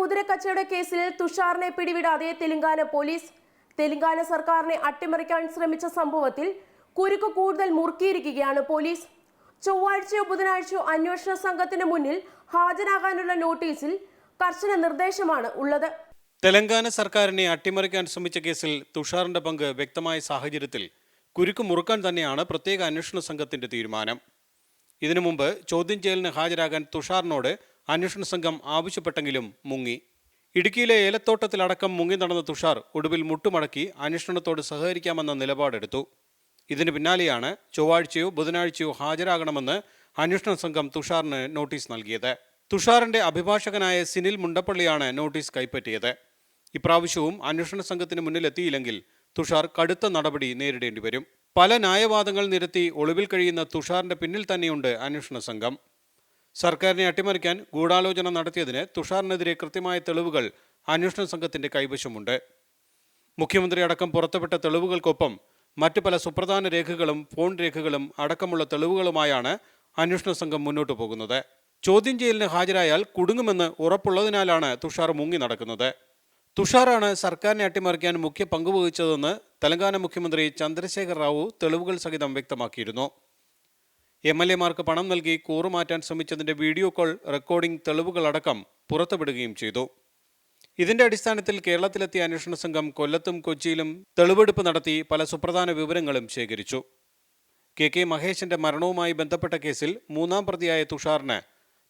കുതിരക്കച്ചവട കേസിൽ തുഷാറിനെ പിടിവിടാതെ തെലങ്കാന പോലീസ് തെലങ്കാന സർക്കാരിനെ അട്ടിമറിക്കാൻ ശ്രമിച്ച സംഭവത്തിൽ കുരുക്ക് കൂടുതൽ മുറുക്കിയിരിക്കുകയാണ് പോലീസ്. ചൊവ്വാഴ്ചയോ ബുധനാഴ്ചയോ അന്വേഷണ സംഘത്തിന് മുന്നിൽ ഹാജരാകാനുള്ള നോട്ടീസിൽ കർശന നിർദ്ദേശമാണ് ഉള്ളത്. തെലങ്കാന സർക്കാരിനെ അട്ടിമറിക്കാൻ ശ്രമിച്ച കേസിൽ തുഷാറിന്റെ പങ്ക് വ്യക്തമായ സാഹചര്യത്തിൽ കുരുക്ക് മുറുക്കാൻ തന്നെയാണ് പ്രത്യേക അന്വേഷണ സംഘത്തിന്റെ തീരുമാനം. ഇതിനു മുമ്പ് ചോദ്യം ചെയ്യലിന് ഹാജരാകാൻ തുഷാറിനോട് അന്വേഷണ സംഘം ആവശ്യപ്പെട്ടെങ്കിലും മുങ്ങി. ഇടുക്കിയിലെ ഏലത്തോട്ടത്തിലടക്കം മുങ്ങി നടന്ന തുഷാർ ഒടുവിൽ മുട്ടുമടക്കി അന്വേഷണത്തോട് സഹകരിക്കാമെന്ന നിലപാടെടുത്തു. ഇതിന് പിന്നാലെയാണ് ചൊവ്വാഴ്ചയോ ബുധനാഴ്ചയോ ഹാജരാകണമെന്ന് അന്വേഷണ സംഘം തുഷാറിന് നോട്ടീസ് നൽകിയത്. തുഷാറിന്റെ അഭിഭാഷകനായ സിനിൽ മുണ്ടപ്പള്ളിയാണ് നോട്ടീസ് കൈപ്പറ്റിയത്. ഇപ്രാവശ്യവും അന്വേഷണ സംഘത്തിന് മുന്നിലെത്തിയില്ലെങ്കിൽ തുഷാർ കടുത്ത നടപടി നേരിടേണ്ടി വരും പല ന്യായവാദങ്ങൾ നിരത്തി ഒളിവിൽ കഴിയുന്ന തുഷാറിന്റെ പിന്നിൽ തന്നെയുണ്ട് അന്വേഷണ സംഘം. സർക്കാരിനെ അട്ടിമറിക്കാൻ ഗൂഢാലോചന നടത്തിയതിന് തുഷാറിനെതിരെ കൃത്യമായ തെളിവുകൾ അന്വേഷണ സംഘത്തിന്റെ കൈവശമുണ്ട്. മുഖ്യമന്ത്രി അടക്കം പുറത്തുവിട്ട തെളിവുകൾക്കൊപ്പം മറ്റു പല സുപ്രധാന രേഖകളും ഫോൺ രേഖകളും അടക്കമുള്ള തെളിവുകളുമായാണ് അന്വേഷണ സംഘം മുന്നോട്ടു പോകുന്നത്. ചോദ്യം ചെയ്യലിന് ഹാജരായാൽ കുടുങ്ങുമെന്ന് ഉറപ്പുള്ളതിനാലാണ് തുഷാർ മുങ്ങി നടക്കുന്നത്. തുഷാറാണ് സർക്കാരിനെ അട്ടിമറിക്കാൻ മുഖ്യ പങ്കുവഹിച്ചതെന്ന് തെലങ്കാന മുഖ്യമന്ത്രി ചന്ദ്രശേഖർ റാവു തെളിവുകൾ സഹിതം വ്യക്തമാക്കിയിരുന്നു. എം എൽ എമാർക്ക് പണം നൽകി കൂറുമാറ്റാൻ ശ്രമിച്ചതിന്റെ വീഡിയോ കോൾ റെക്കോർഡിംഗ് തെളിവുകളടക്കം പുറത്തുവിടുകയും ചെയ്തു. ഇതിന്റെ അടിസ്ഥാനത്തിൽ കേരളത്തിലെത്തിയ അന്വേഷണ സംഘം കൊല്ലത്തും കൊച്ചിയിലും തെളിവെടുപ്പ് നടത്തി പല സുപ്രധാന വിവരങ്ങളും ശേഖരിച്ചു. കെ കെ മഹേഷിന്റെ മരണവുമായി ബന്ധപ്പെട്ട കേസിൽ മൂന്നാം പ്രതിയായ തുഷാറിന്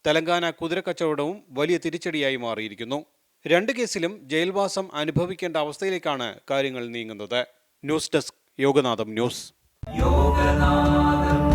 തെലങ്കാന കുതിരക്കച്ചവടവും വലിയ തിരിച്ചടിയായി മാറിയിരിക്കുന്നു. രണ്ട് കേസിലും ജയിൽവാസം അനുഭവിക്കേണ്ട അവസ്ഥയിലേക്കാണ് കാര്യങ്ങൾ നീങ്ങുന്നത്. News desk Yoganatham news. Yoganatham